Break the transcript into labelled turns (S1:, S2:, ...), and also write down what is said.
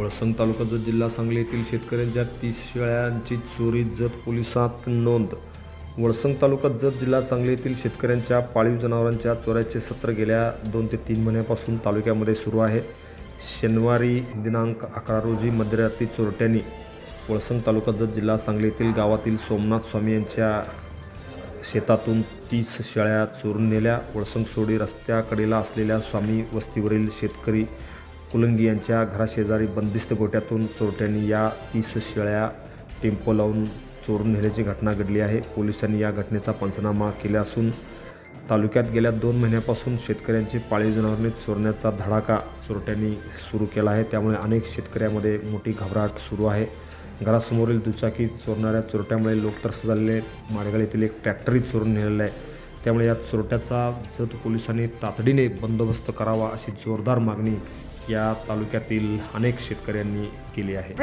S1: वळसंग तालुका जत जिल्हा सांगली येथील शेतकऱ्यांच्या तीस शेळ्यांची चोरी जत पोलिसात नोंद. वळसंग तालुका जत जिल्हा सांगली येथील शेतकऱ्यांच्या पाळीव जनावरांच्या चोऱ्याचे सत्र गेल्या दोन ते तीन महिन्यापासून तालुक्यामध्ये सुरू आहे. शनिवारी दिनांक अकरा रोजी मध्यरात्री चोरट्यांनी वळसंग तालुका जत जिल्हा सांगली येथील गावातील सोमनाथ स्वामी यांच्या शेतातून तीस शेळ्या चोरून नेल्या. वळसंग सोडी रस्त्याकडेला असलेल्या स्वामी वस्तीवरील शेतकरी कुलंगी यांच्या घराशेजारी बंदिस्त गोट्यातून चोरट्यांनी या तीस शेळ्या टेम्पो लावून चोरून नेल्याची घटना घडली आहे. पोलिसांनी या घटनेचा पंचनामा केला असून तालुक्यात गेल्या दोन महिन्यापासून शेतकऱ्यांची पाळीव जनावरांनी चोरण्याचा धडाका चोरट्यांनी सुरू केला आहे. त्यामुळे अनेक शेतकऱ्यामध्ये मोठी घबराट सुरू आहे. घरासमोरील दुचाकी चोरणाऱ्या चोरट्यामुळे लोक त्रस्त झालेले माडगाळ येथील एक ट्रॅक्टरही चोरून नेलेला आहे. त्यामुळे या चोरट्याचा जत पोलिसांनी तातडीने बंदोबस्त करावा अशी जोरदार मागणी या तालुक्यातील अनेक शेतकऱ्यांनी केली आहे.